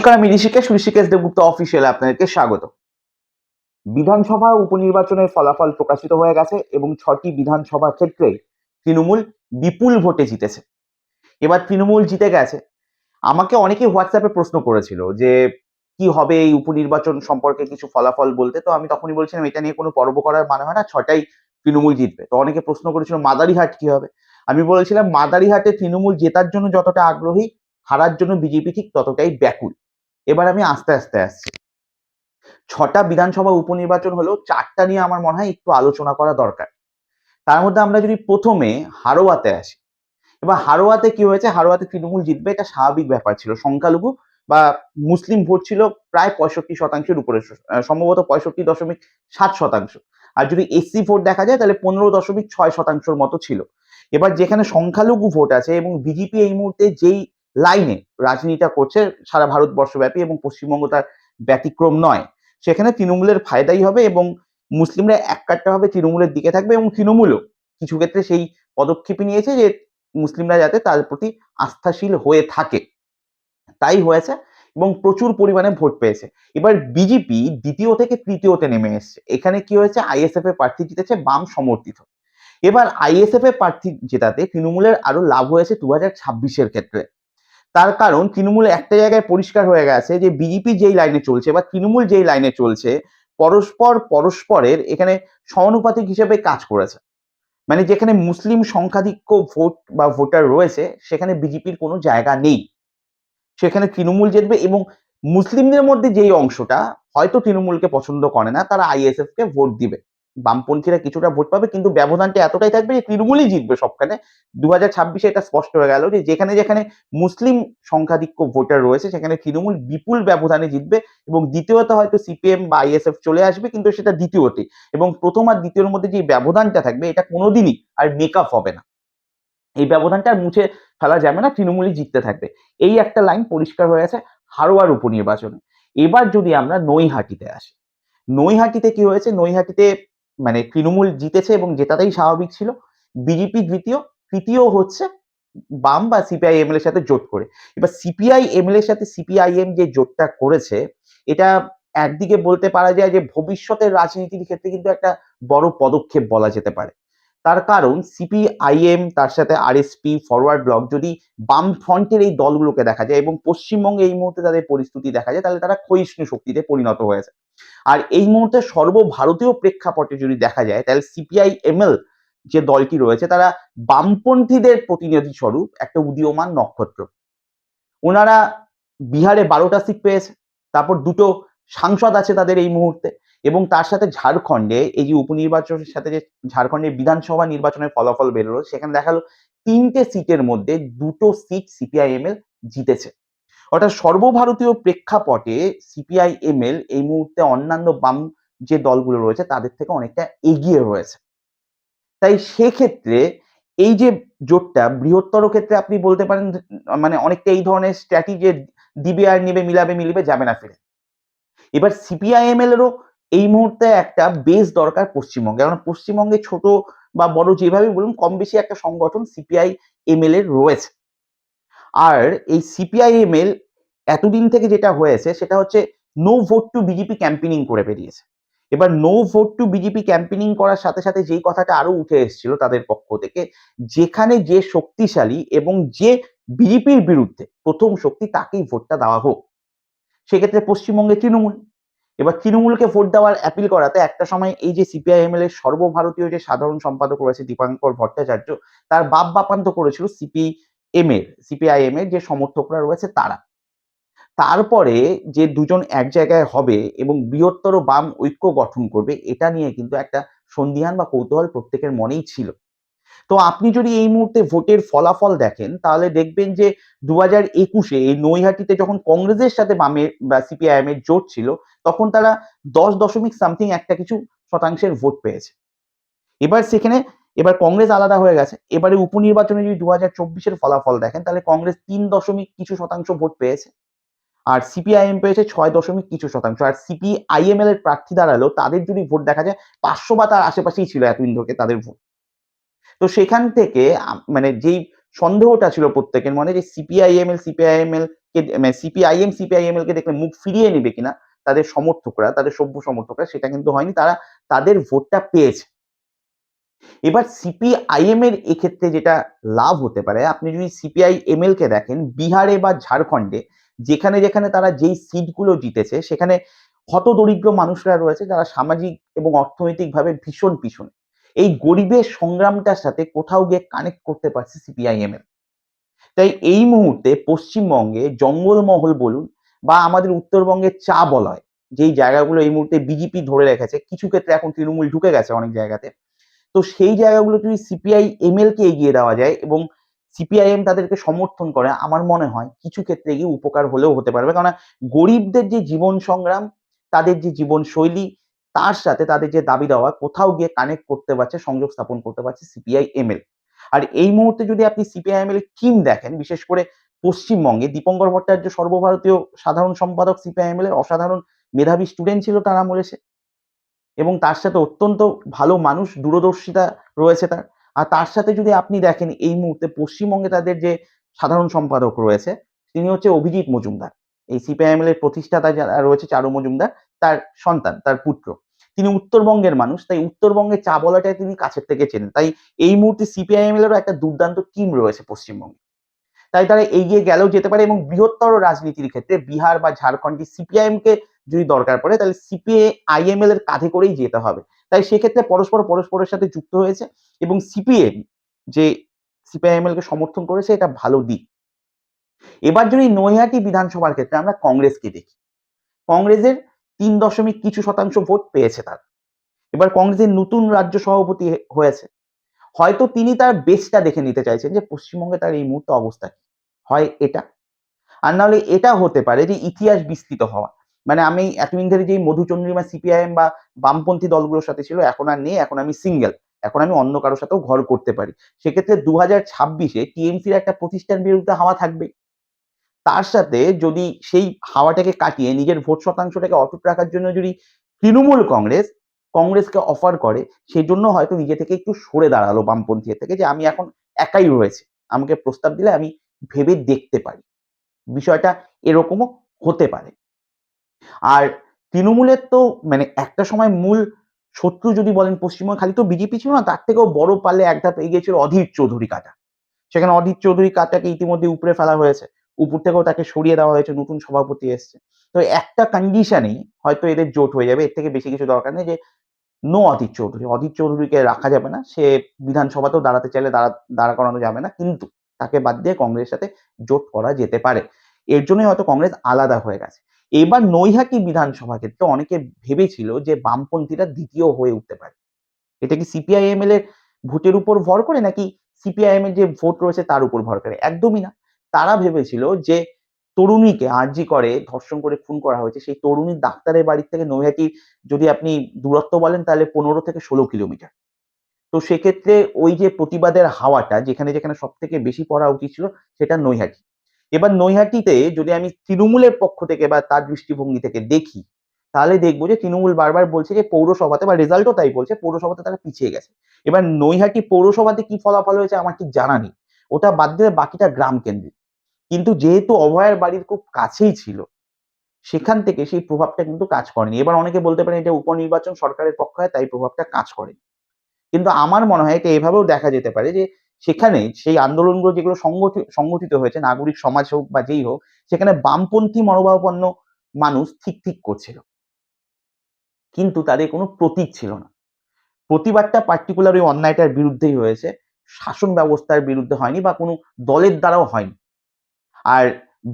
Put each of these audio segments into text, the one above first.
নমস্কার, আমি ঋষিকেশ ঋষিকেশ দেবগুপ্ত অফিসিয়াল আপনাদেরকে স্বাগত বিধানসভা উপনির্বাচনের ফলাফল প্রকাশিত হয়ে গেছে এবং ছটি বিধানসভা ক্ষেত্রে তৃণমূল বিপুল ভোটে জিতেছে। এবার তৃণমূল জিতে গেছে। আমাকে অনেকে হোয়াটসঅ্যাপে প্রশ্ন করেছিল যে, কি হবে এই উপনির্বাচন সম্পর্কে কিছু ফলাফল বলতে? তো আমি তখনই বলছিলাম, এটা নিয়ে কোনো পর্ব করার মানে হয় না ছটাই তৃণমূল জিতবে। তো অনেকে প্রশ্ন করেছিল, মাদারিহাট কি হবে? আমি বলেছিলাম, মাদারিহাটে তৃণমূল জেতার জন্য যতটা আগ্রহী, হারার জন্য বিজেপি ঠিক ততটাই ব্যাকুল। এবার আমি আস্তে আস্তে আসছি। ছটা বিধানসভা উপনির্বাচন হলো চারটা নিয়ে আমার মনে হয় একটু আলোচনা করা দরকার। তার মধ্যে আমরা যদি প্রথমে হারোয়াতে আসি, এবার হারোয়াতে কি হয়েছে? হারোয়াতে তৃণমূল জিতবে, এটা স্বাভাবিক ব্যাপার ছিল। সংখ্যালঘু বা মুসলিম ভোট ছিল প্রায় পঁয়ষট্টি শতাংশের উপরে সম্ভবত পঁয়ষট্টি দশমিক সাত শতাংশ। আর যদি এসসি ভোট দেখা যায়, তাহলে পনেরো দশমিক ছয় শতাংশের মতো ছিল। এবার যেখানে সংখ্যালঘু ভোট আছে এবং বিজেপি এই মুহূর্তে যেই লাইনে রাজনীতিটা করছে সারা ভারতবর্ষব্যাপী এবং পশ্চিমবঙ্গ তার ব্যতিক্রম নয়। সেখানে তৃণমূলের ফায়দাই হবে এবং মুসলিমরা এক কাট্টাভাবে তৃণমূলের দিকে থাকবে এবং তৃণমূলও কিছু ক্ষেত্রে সেই পদক্ষেপই নিয়েছে যে মুসলিমরা যাতে তার প্রতি আস্থাশীল হয়ে থাকে। তাই হয়েছে এবং প্রচুর পরিমাণে ভোট পেয়েছে। এবার বিজেপি দ্বিতীয় থেকে তৃতীয়তে নেমে এসছে। এখানে কি হয়েছে? আইএসএফ এর প্রার্থী জিতেছে বাম সমর্থিত। এবার আইএসএফ এর প্রার্থী জেতাতে তৃণমূলের আরও লাভ হয়েছে দু হাজার ছাব্বিশের ক্ষেত্রে। তার কারণ তৃণমূল একটা জায়গায় পরিষ্কার হয়ে গেছে যে বিজেপি যেই লাইনে চলছে বা তৃণমূল যেই লাইনে চলছে, পরস্পর পরস্পরের এখানে সমানুপাতিক হিসেবে কাজ করেছে। মানে যেখানে মুসলিম সংখ্যাধিক্য ভোট বা ভোটার রয়েছে, সেখানে বিজেপির কোনো জায়গা নেই। সেখানে তৃণমূল জিতবে এবং মুসলিমদের মধ্যে যেই অংশটা হয়তো তৃণমূলকে পছন্দ করে না, তারা আইএসএফ কে ভোট দিবে। বামপন্থীরা কিছুটা ভোট পাবে, কিন্তু ব্যবধানটা এতটাই থাকবে যে তৃণমূলই জিতবে সবখানে। দু হাজার ছাব্বিশে এটা স্পষ্ট হয়ে গেল যে যেখানে যেখানে মুসলিম সংখ্যাধিক্য ভোটার রয়েছে, সেখানে তৃণমূল বিপুল ব্যবধানে জিতবে এবং দ্বিতীয়ত হয়তো সিপিএম বা আইএসএফ চলে আসবে, কিন্তু সেটা দ্বিতীয়তে। এবং প্রথম আর দ্বিতীয়র মধ্যে যে ব্যবধানটা থাকবে, এটা কোনোদিনই আর মেকআপ হবে না। এই ব্যবধানটা আর মুছে ফেলা যাবে না, তৃণমূলই জিততে থাকবে। এই একটা লাইন পরিষ্কার হয়ে আছে হারোয়ার উপনির্বাচনে। এবার যদি আমরা নৈহাটিতে আসি, নৈহাটিতে কি হয়েছে? নৈহাটিতে মানে তৃণমূল জিতেছে এবং জেতাটাই স্বাভাবিক ছিল। বিজেপি দ্বিতীয়, তৃতীয় হচ্ছে বাম বা সিপিআই এমএল এর সাথে জোট করে। এবার সিপিআই এমএল এর সাথে সিপিআইএম যে জোটটা করেছে, এটা একদিকে বলতে পারা যায় যে ভবিষ্যতের রাজনীতির ক্ষেত্রে কিন্তু একটা বড় পদক্ষেপ বলা যেতে পারে। তার কারণ সিপিআইএম তার সাথে আরএসপি ফরওয়ার্ড ব্লক যদি বাম ফ্রন্টের এই দলগুলোকে দেখা যায় এবং পশ্চিমবঙ্গে এই মুহূর্তে তাদের পরিস্থিতি দেখা যায়, তাহলে তারা ক্ষয়িষ্ণু শক্তিতে পরিণত হয়েছে। আর এই মুহূর্তে সর্বভারতীয় প্রেক্ষাপটে যদি দেখা যায়, তাহলে সিপিআই এমএল যে দলটি রয়েছে, তারা বামপন্থীদের প্রতিনিধি স্বরূপ একটা উদীয়মান নক্ষত্র। ওনারা বিহারে বারোটা সিট পেয়েছে, তারপর দুটো সাংসদ আছে তাদের এই মুহূর্তে এবং তার সাথে ঝাড়খণ্ডে এই যে উপনির্বাচনের সাথে যে ঝাড়খণ্ডের বিধানসভা নির্বাচনের ফলাফল বেরোলো, সেখানে দেখাল তিনটে সিটের মধ্যে দুটো সিট সিপিআইএমএল জিতেছে। অর্থাৎ সর্বভারতীয় প্রেক্ষাপটে সিপিআইএমএল এই মুহূর্তে অন্যান্য বাম যে দলগুলো রয়েছে তাদের থেকে অনেকটা এগিয়ে রয়েছে। তাই সেক্ষেত্রে এই যে জোটটা বৃহত্তর ক্ষেত্রে আপনি বলতে পারেন মানে অনেকটা এই ধরনের স্ট্র্যাটেজি দিবে আর নেবে, মিলাবে, মিলিবে যাবে না ফিরে। এবার সিপিআইএমএল এরও এই মুহূর্তে একটা বেস দরকার পশ্চিমবঙ্গে। কারণ পশ্চিমবঙ্গে ছোট বা বড় যেভাবে বলুন কম বেশি একটা সংগঠন সিপিআই এমএল এর রয়েছে। আর এই সিপিআইএমএল এতদিন থেকে যেটা হয়েছে, সেটা হচ্ছে no vote to BJP campaigning করে বেরিয়েছে। এবার no vote to BJP campaigning করার সাথে সাথে যেই কথাটা আরও উঠে এসেছিল তাদের পক্ষ থেকে, যেখানে যে শক্তিশালী এবং যে বিজেপির বিরুদ্ধে প্রথম শক্তি তাকেই ভোটটা দেওয়া হোক। সেক্ষেত্রে পশ্চিমবঙ্গে তৃণমূল। এবার তৃণমূলকে ভোট দেওয়ার অ্যাপিল করাতে একটা সময় এই যে সিপিআইএমএল এর সর্বভারতীয় যে সাধারণ সম্পাদক রয়েছে দীপাঙ্কর ভট্টাচার্য, তার বাপ বাপান্ত করেছিল সিপিএম এর সিপিআইএম এর যে সমর্থকরা রয়েছে তারা। তারপরে যে দুজন এক জায়গায় হবে এবং বৃহত্তর বাম ঐক্য গঠন করবে, এটা নিয়ে কিন্তু একটা সন্ধিহান বা কৌতূহল প্রত্যেকের মনেই ছিল। তো আপনি যদি এই মুহূর্তে ভোটের ফলাফল দেখেন, তাহলে দেখবেন যে দু হাজার একুশে এই নৈহাটিতে যখন কংগ্রেসের সাথে বামের বা সিপিআইএম এর জোট ছিল, তখন তারা দশ দশমিক সামথিং একটা কিছু শতাংশের ভোট পেয়েছে। এবার সেখানে এবার কংগ্রেস আলাদা হয়ে গেছে। এবারে উপনির্বাচনে যদি দু হাজার চব্বিশের ফলাফল দেখেন, তাহলে কংগ্রেস তিন দশমিক কিছু শতাংশ ভোট পেয়েছে। আর সিপিআইএম পেয়েছে ছয় দশমিক কিছু শতাংশ। আর সিপিআইএমএল এর প্রার্থী দাঁড়াল, তাদের যদি ভোট দেখা যায়, পাঁচশো বা তার আশেপাশেই ছিল এতদিন ধরে তাদের ভোট। তো সেখান থেকে মানে যেই সন্দেহটা ছিল প্রত্যেকের মনে, যে সিপিআইএমএল সিপিআইএমএল কে মানে সিপিআইএম, সিপিআইএমএল কে দেখলে মুখ ফিরিয়ে নেবে কিনা, তাদের সমর্থকরা, তাদের সভ্য সমর্থকরা, সেটা কিন্তু হয়নি। তারা তাদের ভোটটা পেয়েছে। এবার সিপিআইএম এর এক্ষেত্রে যেটা লাভ হতে পারে, আপনি যদি সিপিআইএমএল কে দেখেন, বিহারে বা ঝাড়খণ্ডে, যেখানে যেখানে তারা যেই সিটগুলো জিতেছে, সেখানে হতদরিদ্র মানুষরা রয়েছে, যারা সামাজিক এবং অর্থনৈতিকভাবে ভীষণ পিছনে। এই গরিবের সংগ্রামটার সাথে কোথাও গিয়ে কানেক্ট করতে পারছে সিপিআইএমএল তাই এই মুহূর্তে পশ্চিমবঙ্গে জঙ্গলমহল বলুন বা আমাদের উত্তরবঙ্গের চা বলয়, যেই জায়গাগুলো এই মুহূর্তে বিজেপি ধরে রেখেছে, কিছু ক্ষেত্রে এখন তৃণমূল ঢুকে গেছে অনেক জায়গাতে তো সেই জায়গাগুলো যদি সিপিআই এমএল কে এগিয়ে দেওয়া যায় এবং সিপিআইএম তাদেরকে সমর্থন করে, আমার মনে হয় কিছু ক্ষেত্রে গিয়ে উপকার হলেও হতে পারবে। কারণ গরিবদের যে জীবন সংগ্রাম, তাদের যে জীবন শৈলী, তার সাথে তাদের যে দাবি দেওয়া, কোথাও গিয়ে কানেক্ট করতে পারছে, সংযোগ স্থাপন করতে পারছে সিপিআই এমএল আর এই মুহূর্তে যদি আপনি সিপিআই এমএল এর টিম দেখেন, বিশেষ করে পশ্চিমবঙ্গে, দীপঙ্কর ভট্টাচার্য সর্বভারতীয় সাধারণ সম্পাদক সিপিআই এমএল এর অসাধারণ মেধাবী স্টুডেন্ট ছিল তার আমলে সে। এবং তার সাথে অত্যন্ত ভালো মানুষ, দূরদর্শিতা রয়েছে তার। আর তার সাথে যদি আপনি দেখেন এই মুহূর্তে পশ্চিমবঙ্গে তাদের যে সাধারণ সম্পাদক রয়েছে, তিনি হচ্ছে অভিজিৎ মজুমদার। এই সিপিআইএমএল এর প্রতিষ্ঠাতা যারা রয়েছে, চারু মজুমদার, তার সন্তান, তার পুত্র। তিনি উত্তরবঙ্গের মানুষ, তাই উত্তরবঙ্গে চা বলাটাই তিনি কাছের থেকে চেনেন। তাই এই মুহূর্তে সিপিআইএমএল এরও একটা দুর্দান্ত টিম রয়েছে পশ্চিমবঙ্গে। তাই তারা এগিয়ে গেলেও যেতে পারে এবং বৃহত্তর রাজনীতির ক্ষেত্রে বিহার বা ঝাড়খণ্ডে সিপিআইএম কে যদি দরকার পড়ে, তাহলে সিপিএ আইএমএল এর কাঁধে করেই যেতে হবে। তাই সেক্ষেত্রে পরস্পর পরস্পরের সাথে যুক্ত হয়েছে এবং সিপিএম যে সিপিআইএমএল কে সমর্থন করেছে, এটা ভালো দিক। এবার যদি নৈহাটি বিধানসভার ক্ষেত্রে আমরা কংগ্রেসকে দেখি। কংগ্রেসের তিন দশমিক কিছু শতাংশ ভোট পেয়েছে তার। এবার কংগ্রেসের নতুন রাজ্য সভাপতি হয়েছে। হয়তো তিনি তার বেসটা দেখে নিতে চাইছেন যে, পশ্চিমবঙ্গে তার এই মুহূর্তে অবস্থা কি? হয় এটা? আর নাহলে এটা হতে পারে যে, ইতিহাস বিস্তৃত হওয়া। মানে আমি এতদিন ধরে যে মধুচন্দ্রিমা, সিপিআইএম বা বামপন্থী দলগুলোর সাথে ছিল, এখন আর নেই, এখন আমি সিঙ্গেল এখন আমি অন্য কারোর সাথেও ঘর করতে পারি। সেক্ষেত্রে দু হাজার ছাব্বিশে টিএমসির একটা প্রতিষ্ঠান বিরুদ্ধে হাওয়া থাকবে। তার সাথে যদি সেই হাওয়াটাকে কাটিয়ে নিজের ভোট শতাংশটাকে অটুট রাখার জন্য যদি তৃণমূল কংগ্রেস, কংগ্রেসকে অফার করে সেই জন্য হয়তো নিজে থেকে একটু সরে দাঁড়াল বামপন্থী থেকে যে আমি এখন একাই রয়েছে। আমাকে প্রস্তাব দিলে আমি ভেবে দেখতে পারি। বিষয়টা এরকমও হতে পারে। আর তৃণমূলের তো মানে একটা সময় মূল শত্রু যদি বলেন পশ্চিমবঙ্গে, খালি তো বিজেপি ছিল না, তার থেকেও বড় পালে এক ধাপ এগিয়ে ছিল অধীর চৌধুরী কাটা। সেখানে অধীর চৌধুরী কাটাকে ইতিমধ্যে উপরে ফেলা হয়েছে। উপর থেকেও তাকে সরিয়ে দেওয়া হয়েছে, নতুন সভাপতি এসছে। তো একটা কন্ডিশনেই হয়তো এদের জোট হয়ে যাবে, এর থেকে বেশি কিছু দরকার নেই যে নো অধীর চৌধুরী। অধীর চৌধুরীকে রাখা যাবে না, সে বিধানসভাতেও দাঁড়াতে চাইলে দাঁড়া দাঁড়া করানো যাবে না, কিন্তু তাকে বাদ দিয়ে কংগ্রেসের সাথে জোট করা যেতে পারে। এর জন্যই হয়তো কংগ্রেস আলাদা হয়ে গেছে। এবার নৈহাটি বিধানসভা ক্ষেত্রে অনেকে ভেবেছিল যে বামপন্থীরা দ্বিতীয় হয়ে উঠতে পারে। এটা কি সিপিআইএমএল এর ভোটের উপর ভর করে নাকি সিপিআইএম এর যে ভোট রয়েছে তার উপর ভর করে? একদমই না। তারা ভেবেছিল যে তরুণীকে আরজি করে, ধর্ষণ করে খুন করা হয়েছে, সেই তরুণীর ডাক্তারের বাড়ি থেকে নৈহাটি যদি আপনি দূরত্ব বলেন তাহলে পনেরো থেকে ষোলো কিলোমিটার। তো সেক্ষেত্রে ওই যে প্রতিবাদের হাওয়াটা যেখানে যেখানে সব থেকে বেশি পড়া উচিত ছিল সেটা নৈহাটি। এবার নৈহাটিতে যদি আমি তৃণমূলের পক্ষ থেকে বা তার দৃষ্টিভঙ্গি থেকে দেখি, তাহলে দেখব যে তৃণমূল বারবার বলছে যে পৌরসভাতে, বা রেজাল্টও তাই বলছে, পৌরসভাতে তারা পিছিয়ে গেছে। এবার নৈহাটি পৌরসভাতে কি ফলাফল হয়েছে আমার ঠিক জানা নেই। ওটা বাদ দিলে বাকিটা গ্রাম কেন্দ্রিক। কিন্তু যেহেতু অভয়ের বাড়ির খুব কাছেই ছিল, সেখান থেকে সেই প্রভাবটা কিন্তু কাজ করেনি। এবার অনেকে বলতে পারেন এটা উপনির্বাচন সরকারের পক্ষ হয় তাই প্রভাবটা কাজ করে কিন্তু আমার মনে হয় এটা এভাবেও দেখা যেতে পারে যে সেখানে সেই আন্দোলনগুলো যেগুলো সংগঠিত হয়েছে, নাগরিক সমাজ হোক বা যেই হোক, সেখানে বামপন্থী মনোভাবাপন্ন মানুষ ঠিক ঠিক করছিল। কিন্তু তাদের কোনো প্রতীক ছিল না। প্রতিবাদটা পার্টিকুলার ওই অন্যায়টার বিরুদ্ধেই হয়েছে। শাসন ব্যবস্থার বিরুদ্ধে হয়নি বা কোনো দলের দ্বারাও হয়নি। আর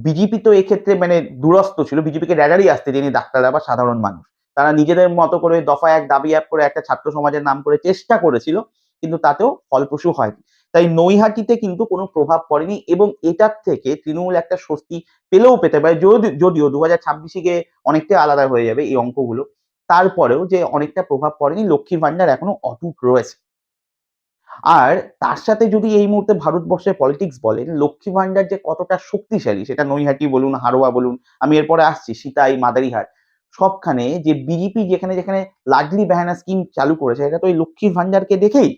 বিজেপি তো এক্ষেত্রে মানে দুরস্ত ছিল। বিজেপিকে র্যাডারই আসতে দেয়নি ডাক্তাররা বা সাধারণ মানুষ। তারা নিজেদের মতো করে দফা এক দাবি এক করে একটা ছাত্র সমাজের নাম করে চেষ্টা করেছিল, কিন্তু তাতেও ফলপ্রসূ হয়নি। তাই নৈহাটিতে কিন্তু কোনো প্রভাব পড়েনি এবং এটার থেকে তৃণমূল একটা স্বস্তি পেলেও পেতে পারে যদি যদিও দু হাজার ছাব্বিশে গিয়ে অনেকটাই আলাদা হয়ে যাবে এই অঙ্কগুলো। তারপরেও যে অনেকটা প্রভাব পড়েনি, লক্ষ্মীর ভান্ডার এখনও অটুট রয়েছে। আর তার সাথে যদি এই মুহূর্তে ভারতবর্ষের পলিটিক্স বলেন লক্ষ্মী ভান্ডার যে কতটা শক্তিশালী সেটা নৈহাটি বলুন, হারোয়া বলুন, আমি এরপরে আসছি, সীতাই, মাদারিহাট, সবখানে যে বিজেপি যেখানে যেখানে লাডলি বেহানা স্কিম চালু করেছে এটা তো ওই লক্ষ্মীর ভান্ডারকে দেখেই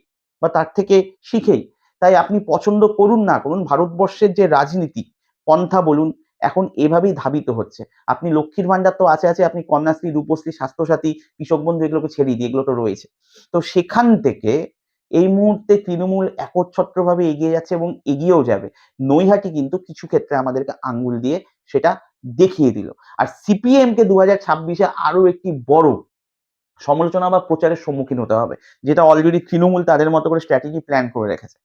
বা তার থেকে শিখেই। তাই আপনি পছন্দ করুন না, করুন ভারতবর্ষের যে রাজনীতি, পন্থা বলুন, এখন এভাবেই ধাবিত হচ্ছে। আপনি লক্ষ্মীর ভান্ডার তো আছে আছে, আপনি কন্যাশ্রী, রূপশ্রী, স্বাস্থ্যসাথী, কৃষক বন্ধু, এগুলোকে ছেড়ে দিয়ে, এগুলো তো রয়েছে। তো সেখান থেকে এই মুহূর্তে তৃণমূল একচ্ছত্রভাবে এগিয়ে যাচ্ছে এবং এগিয়েও যাবে। নৈহাটি কিন্তু কিছু ক্ষেত্রে আমাদেরকে আঙ্গুল দিয়ে সেটা দেখিয়ে দিল। আর সিপিএমকে দু হাজার ছাব্বিশে আরও একটি বড় সমালোচনা বা প্রচারের সম্মুখীন হতে হবে। যেটা অলরেডি তৃণমূল তাদের মতো করে স্ট্র্যাটেজি প্ল্যান করে রেখেছে।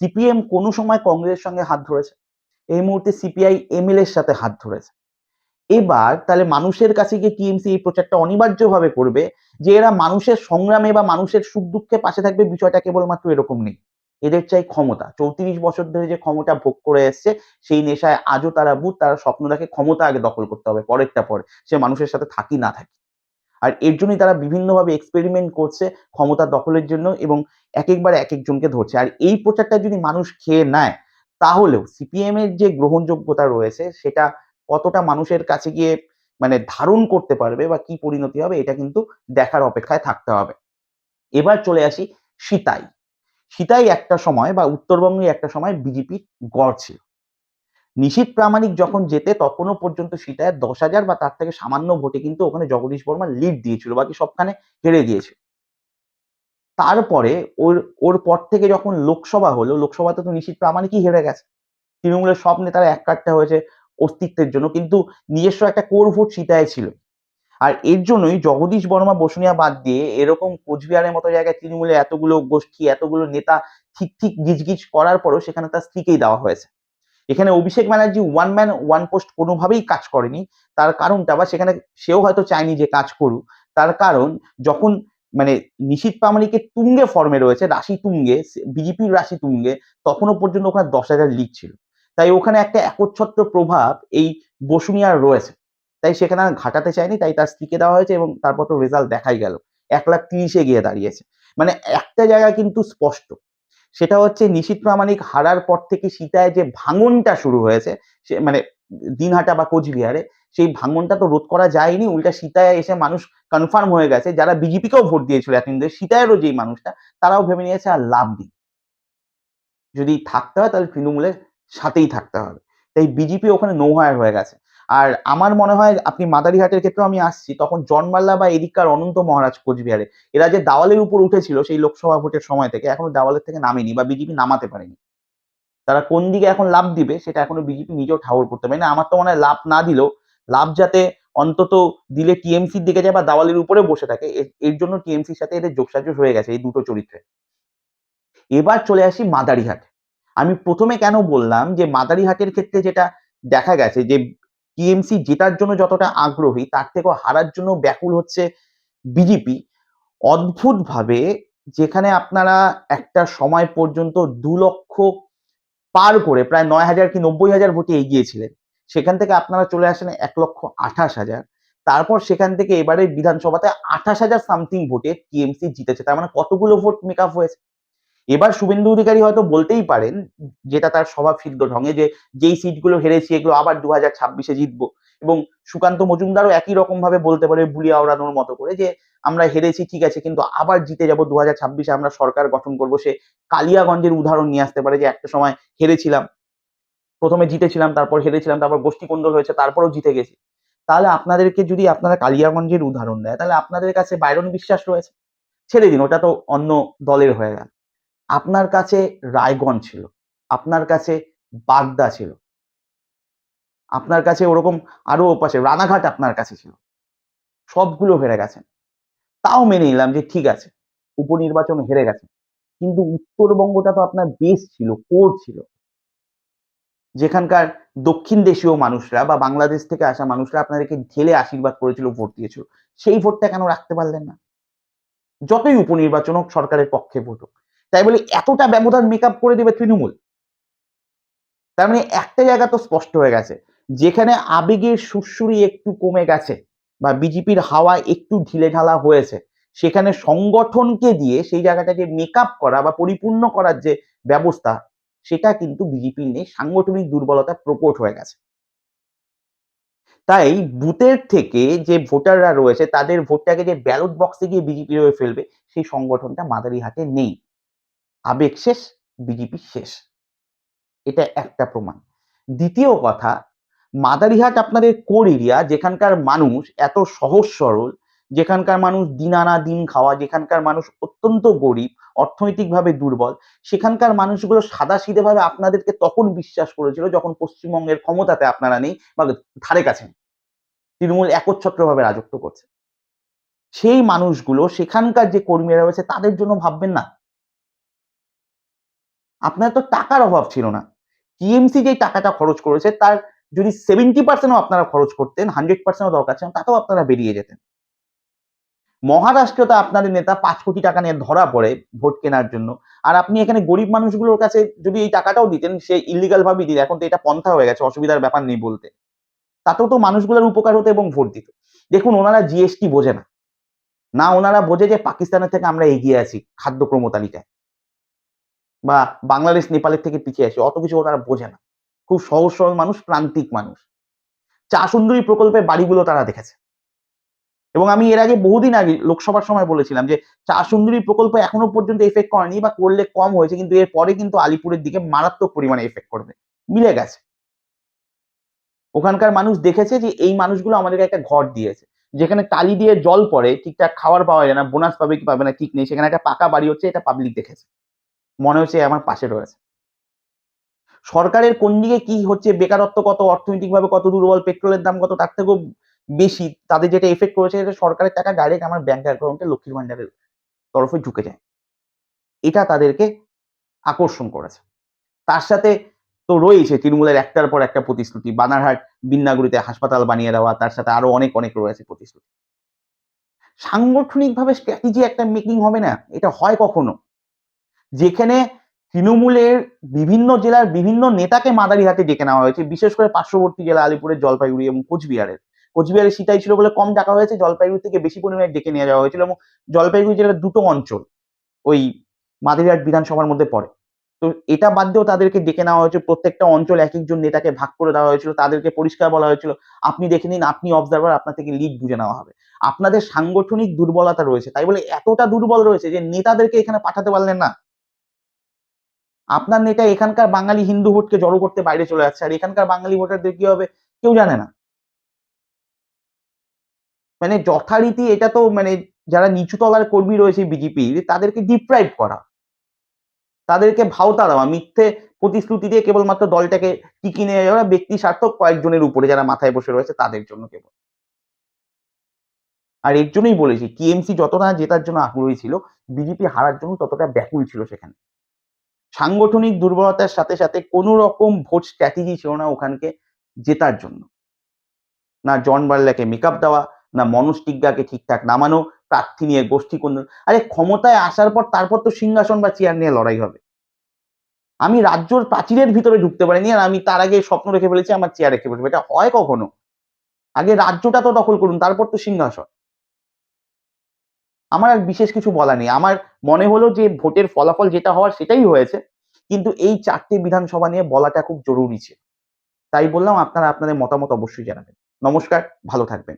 সিপিএম কোনো সময় কংগ্রেসের সঙ্গে হাত ধরেছে? এই মুহূর্তে সিপিআই এমএল এর সাথে হাত ধরেছে। এবার তাহলে মানুষের কাছে গিয়ে টিএমসি এই প্রচারটা অনিবার্যভাবে করবে যে এরা মানুষের সংগ্রামে বা মানুষের সুখ দুঃখে পাশে থাকবে বিষয়টা কেবলমাত্র এরকম নেই। এদের চাই ক্ষমতা। চৌত্রিশ বছর ধরে যে ক্ষমতা ভোগ করে এসছে, সেই নেশায় আজও তারা বুধ তারা স্বপ্ন দেখে ক্ষমতা আগে দখল করতে হবে, পরেরটা পরে। সে মানুষের সাথে থাকি না থাকি। আর এর জন্যই তারা বিভিন্নভাবে এক্সপেরিমেন্ট করছে ক্ষমতা দখলের জন্য এবং এক একবার এক একজনকে ধরছে। আর এই প্রচারটা যদি মানুষ খেয়ে নেয়, তাহলেও সিপিএম এর যে গ্রহণযোগ্যতা রয়েছে, সেটা কতটা মানুষের কাছে গিয়ে মানে ধারণ করতে পারবে বা কি পরিণতি হবে, এটা কিন্তু দেখার অপেক্ষায় থাকতে হবে। এবার চলে আসি সীতাই। সীতাই একটা সময় বা উত্তরবঙ্গে একটা সময় বিজেপির গড় ছিল। নিশীত প্রামাণিক যখন যেতে তখনও পর্যন্ত সীতায় দশ হাজার বা তার থেকে সামান্য ভোটে কিন্তু ওখানে জগদীশ বর্মা লিড দিয়েছিল, বাকি সবখানে হেরে গিয়েছিল তারপরে ওর ওর পর থেকে যখন লোকসভা হলো, লোকসভাতে তো নিশীত প্রামাণিকই হেরে গেছে। তৃণমূলের সব নেতারা এক কাটটা হয়েছে অস্তিত্বের জন্য, কিন্তু নিজস্ব একটা কোর ভোট সীতায় ছিল। আর এর জন্যই জগদীশ বর্মা বসুনিয়া বাদ দিয়ে এরকম কোচবিহারের মতো জায়গায় তৃণমূলের এতগুলো গোষ্ঠী, এতগুলো নেতা ঠিক ঠিক গিজগিজ করার পরও সেখানে তার স্ত্রীকেই দেওয়া হয়েছে। এখানে Abhishek Banerjee one man one post কোনোভাবেই কাজ করেনি। তার কারণটা বা সেখানে সেও হয়তো চায়নি যে কাজ করুক। তার কারণ যখন মানে নিশীত প্রামাণিকে তুঙ্গে ফর্মে রয়েছে, রাশি তুঙ্গে বিজেপির রাশি তুঙ্গে, তখনও পর্যন্ত ওখানে দশ হাজার লিড ছিল। তাই ওখানে একটা একচ্ছত্র প্রভাব এই বসুনিয়ার রয়েছে। তাই সেখানে আর ঘাটাতে চায়নি, তাই তার স্ত্রীকে দেওয়া হয়েছে এবং তারপর তো রেজাল্ট দেখাই গেল। এক লাখ তিরিশে গিয়ে দাঁড়িয়েছে। মানে একটা জায়গা কিন্তু স্পষ্ট। সেটা হচ্ছে নিশীত প্রামাণিক হারার পর থেকে সীতায় যে ভাঙনটা শুরু হয়েছে, সে মানে দিনহাটা বা কোচবিহারে, সেই ভাঙনটা তো রোধ করা যায়নি, উল্টা সীতায় এসে মানুষ কনফার্ম হয়ে গেছে, যারা বিজেপিকেও ভোট দিয়েছিল ধরে, সীতায়েরও যেই মানুষটা, তারাও ভেবে নিয়েছে আর লাভ নেই। যদি থাকতে হয় তাহলে তৃণমূলের সাথেই থাকতে হবে। তাই বিজেপি ওখানে নৌহায়ার হয়ে গেছে। আর আমার মনে হয় আপনি মাদারিহাটের ক্ষেত্রেও আমি আসছি, তখন জনমাল্লা বা এদিককার অনন্ত মহারাজ কোচবিহারে, এরা যে দাওয়ালের উপর উঠেছিল সেই লোকসভা ভোটের সময় থেকে এখনও দাওয়ালের থেকে নামেনি বা বিজেপি নামাতে পারেনি। তারা কোন দিকে এখন লাভ দিবে সেটা এখনও বিজেপি নিজেও ঠাউর করতে পারে না আমার তো মনে হয় লাভ না দিলেও, লাভ যাতে অন্তত দিলে টিএমসির দিকে যায় বা দাওয়ালের উপরে বসে থাকে এর জন্য টিএমসির সাথে এদের যোগসাজশ হয়ে গেছে এই দুটো চরিত্রে। এবার চলে আসি মাদারিহাট। আমি প্রথমে কেন বললাম যে মাদারিহাটের ক্ষেত্রে যেটা দেখা গেছে যে টিএমসি জেতার জন্য যতটা আগ্রহী, তার থেকেও হারার জন্য ব্যাকুল হচ্ছে বিজেপি অদ্ভুতভাবে যেখানে আপনারা একটা সময় পর্যন্ত দু লক্ষ পার করে প্রায় নয় হাজার কি নব্বই হাজার ভোটে এগিয়েছিলেন। সেখান থেকে আপনারা চলে আসেন এক লক্ষ আঠাশ হাজার। তারপর সেখান থেকে এবারে বিধানসভাতে আঠাশ হাজার সামথিং ভোটে টিএমসি জিতেছে। তার মানে কতগুলো ভোট মেক আপ হয়েছে? এবার শুভেন্দু অধিকারী হয়তো বলতেই পারেন যেটা তার স্বভাব সিদ্ধ ঢঙে যে যেই সিটগুলো হেরেছি এগুলো আবার দু হাজার ছাব্বিশে জিতবো। এবং সুকান্ত মজুমদারও একই রকম ভাবে বলতে পারে বুলিয়া ওড়ানোর মতো করে যে, আমরা হেরেছি ঠিক আছে, কিন্তু আবার জিতে যাব দু হাজার ছাব্বিশে, আমরা সরকার গঠন করব। সে কালিয়াগঞ্জের উদাহরণ নিয়ে আসতে পারে যে, একটা সময় হেরেছিলাম, প্রথমে জিতেছিলাম, তারপর হেরেছিলাম, তারপর গোষ্ঠী কোন্দল হয়েছে, তারপরও জিতে গেছি। তাহলে আপনাদেরকে যদি আপনারা কালিয়াগঞ্জের উদাহরণ দেয় তাহলে আপনাদের কাছে বাইরন বিশ্বাস রয়েছে। ছেড়ে দিন, ওটা তো অন্য দলের হয়ে গেল। আপনার কাছে রায়গঞ্জ ছিল, আপনার কাছে বাগদা ছিল, আপনার কাছে ওরকম আরও পাশে রানাঘাট আপনার কাছে ছিল, সবগুলো হেরে গেছেন। তাও মেনে নিলাম যে ঠিক আছে, উপনির্বাচন হেরে গেছে, কিন্তু উত্তরবঙ্গটা তো আপনার বেশ ছিল কোর ছিল। যেখানকার দক্ষিণ দেশীয় মানুষরা বা বাংলাদেশ থেকে আসা মানুষরা আপনাদেরকে ঢেলে আশীর্বাদ করেছিল, ভোট দিয়েছিল, সেই ভোটটা কেন রাখতে পারলেন না? যতই উপনির্বাচন হোক, সরকারের পক্ষে ভোট হোক তাই বলে এতটা ব্যবধান মেকআপ করে দেবে তৃণমূল। তার মানে একটা জায়গা তো স্পষ্ট হয়ে গেছে, যেখানে আবেগের সুরসুরি একটু কমে গেছে বা বিজেপির হাওয়া একটু ঢিলে ঢালা হয়েছে, সেখানে সংগঠনকে দিয়ে সেই জায়গাটাকে মেকআপ করা বা পরিপূর্ণ করার যে ব্যবস্থা, সেটা কিন্তু বিজেপির নেই, সাংগঠনিক দুর্বলতা প্রকট হয়ে গেছে। তাই বুথের থেকে যে ভোটাররা রয়েছে, তাদের ভোটটাকে যে ব্যালট বক্সে গিয়ে বিজেপি হয়ে ফেলবে, সেই সংগঠনটা মাদারিহাটে নেই। আবেগ শেষ, বিজেপি শেষ। এটা একটা প্রমাণ। দ্বিতীয় কথা, মাদারিহাট আপনাদের কোর এরিয়া, যেখানকার মানুষ এত সহজ সরল, যেখানকার মানুষ দিন আনা দিন খাওয়া, যেখানকার মানুষ অত্যন্ত গরিব, অর্থনৈতিকভাবে দুর্বল, সেখানকার মানুষগুলো সাদা ভাবে আপনাদেরকে তখন বিশ্বাস করেছিল যখন পশ্চিমবঙ্গের ক্ষমতাতে আপনারা নেই বা ধারে কাছে। তৃণমূল একচ্ছত্রভাবে রাজত্ব করছে। সেই মানুষগুলো, সেখানকার যে কর্মীরা রয়েছে, তাদের জন্য ভাববেন না। আপনার তো টাকার অভাব ছিল না। টিএমসি যে টাকাটা খরচ করেছে, তার যদি সেভেন্টি পার্সেন্টও আপনারা খরচ করতেন হান্ড্রেড পার্সেন্টও দরকার ছিল, তাতেও আপনারা বেরিয়ে যেতেন। মহারাষ্ট্রে তো আপনাদের নেতা পাঁচ কোটি টাকা নিয়ে ধরা পড়ে ভোট কেনার জন্য। আর আপনি এখানে গরিব মানুষগুলোর কাছে যদি এই টাকাটাও দিতেন, সে ইলিগাল ভাবেই দিন এখন তো এটা পন্থা হয়ে গেছে, অসুবিধার ব্যাপার নেই বলতে। তাতেও তো মানুষগুলোর উপকার হতো এবং ভোট দিত। দেখুন, ওনারা জিএসটি বোঝে না। না, ওনারা বোঝে যে পাকিস্তানের থেকে আমরা এগিয়ে আছি খাদ্য ক্রম তালিকায় বা বাংলাদেশ, নেপালের থেকে পিছিয়ে আছি অত কিছু ওনারা বোঝে না। খুব সহজ সরল মানুষ, প্রান্তিক মানুষ। চা সুন্দরী প্রকল্পের বাড়িগুলো তারা দেখেছে। এবং আমি এর আগে বহুদিন আগে লোকসভার সময় বলেছিলাম যে চা সুন্দরী প্রকল্প এখনও পর্যন্ত এফেক্ট করেনি বা করলে কম হয়েছে, কিন্তু এর পরে কিন্তু আলিপুরের দিকে মারাত্মক পরিমাণে এফেক্ট করবে। মিলে গেছে। ওখানকার মানুষ দেখেছে যে, এই মানুষগুলো আমাদেরকে একটা ঘর দিয়েছে। যেখানে টালি দিয়ে জল পড়ে, ঠিকঠাক খাবার পাওয়া যায় না, বোনাস পাবে কি পাবে না, ঠিক নেই। সেখানে একটা পাকা বাড়ি হচ্ছে, এটা পাবলিক দেখেছে। মনে হচ্ছে আমার পাশে রয়েছে। সরকারের কোন দিকে কি হচ্ছে, বেকারত্ব কত, অর্থনৈতিকভাবে কত দুর্বল, পেট্রোলের দাম কত, তার থেকেও বেশি, তাদের যেটা এফেক্ট করেছে সেটা সরকারের টাকা ডাইরেক্ট আমার ব্যাংক অ্যাকাউন্টে লক্ষ্মীর ভান্ডারের তরফে ঢুকে যায়। এটা তাদেরকে আকর্ষণ করেছে। তার সাথে তো রয়েছে তৃণমূলের একটার পর একটা প্রতিশ্রুতি, বানারহাট বিন্নাগুড়িতে হাসপাতাল বানিয়ে দেওয়া, তার সাথে আরও অনেক অনেক রয়েছে প্রতিশ্রুতি। সাংগঠনিকভাবে স্ট্র্যাটেজি একটা মেকিং হবে না, এটা হয় কখনো? যেখানে তৃণমূলের বিভিন্ন জেলার বিভিন্ন নেতাকে মাদারিহাটে ডেকে নেওয়া হয়েছে। বিশেষ করে পার্শ্ববর্তী জেলা আলিপুরের জলপাইগুড়ি এবং কোচবিহারের। কোচবিহারের সিটাই ছিল বলে কম ডাকা হয়েছে। জলপাইগুড়ি থেকে বেশি পরিমাণে ডেকে নিয়ে যাওয়া হয়েছিল এবং জলপাইগুড়ি জেলার দুটো অঞ্চল ওই মাদারিহাট বিধানসভার মধ্যে পড়ে। তো এটা বাদ দিয়েও তাদেরকে ডেকে নেওয়া হয়েছে। প্রত্যেকটা অঞ্চল এক একজন নেতাকে ভাগ করে দেওয়া হয়েছিল। তাদেরকে পরিষ্কার বলা হয়েছিল, আপনি দেখে নিন, আপনি অবজারভার আপনার থেকে লিড বুঝে নেওয়া হবে। আপনাদের সাংগঠনিক দুর্বলতা রয়েছে। তাই বলে এতটা দুর্বল রয়েছে যে নেতাদেরকে এখানে পাঠাতে পারলেন না। আপনার নেতা এখানকার বাঙালি হিন্দু ভোটকে জড়ো করতে বাইরে চলে যাচ্ছে, আর এখানকার বাঙালি ভোটারদের কি হবে? কেউ জানে না। মানে যথারীতি এটা তো মানে যারা নিচু তলার কর্মী রয়েছে বিজেপির তাদেরকে ডিপ্রাইভ করা। তাদেরকে ভাওতা দেওয়া, মিথ্যে প্রতিশ্রুতি দিয়ে কেবলমাত্র দলটাকে টিকি নিয়ে যাওয়া ব্যক্তি স্বার্থ কয়েকজনের উপরে যারা মাথায় বসে রয়েছে, তাদের জন্য কেবল। আর এর জন্যই বলেছি, টিএমসি যতটা জেতার জন্য আগ্রহী ছিল বিজেপি হারার জন্য ততটা ব্যাকুল ছিল সেখানে। সাংগঠনিক দুর্বলতার সাথে সাথে কোনো রকম ভোট স্ট্র্যাটেজি ছিল না ওখানকে জেতার জন্য। না জন বার্লাকে মেকআপ দেওয়া, না মনোজ ঠিকঠাক নামানো, প্রার্থী নিয়ে গোষ্ঠী কোন আরে ক্ষমতায় আসার পর তারপর তো সিংহাসন বা চেয়ার নিয়ে লড়াই হবে। আমি রাজ্যর প্রাচীরের ভিতরে ঢুকতে পারিনি আর আমি তার আগে স্বপ্ন রেখে ফেলেছি আমার চেয়ার রেখে বসবো এটা হয় কখনো? আগে রাজ্যটা তো দখল করুন, তারপর তো সিংহাসন। আমার আর বিশেষ কিছু বলা নেই। আমার মনে হলো যে ভোটের ফলাফল যেটা হওয়ার সেটাই হয়েছে, কিন্তু এই চারটি বিধানসভা নিয়ে বলাটা খুব জরুরি ছিল। তাই বললাম, আপনারা আপনাদের মতামত অবশ্যই জানাবেন। নমস্কার, ভালো থাকবেন।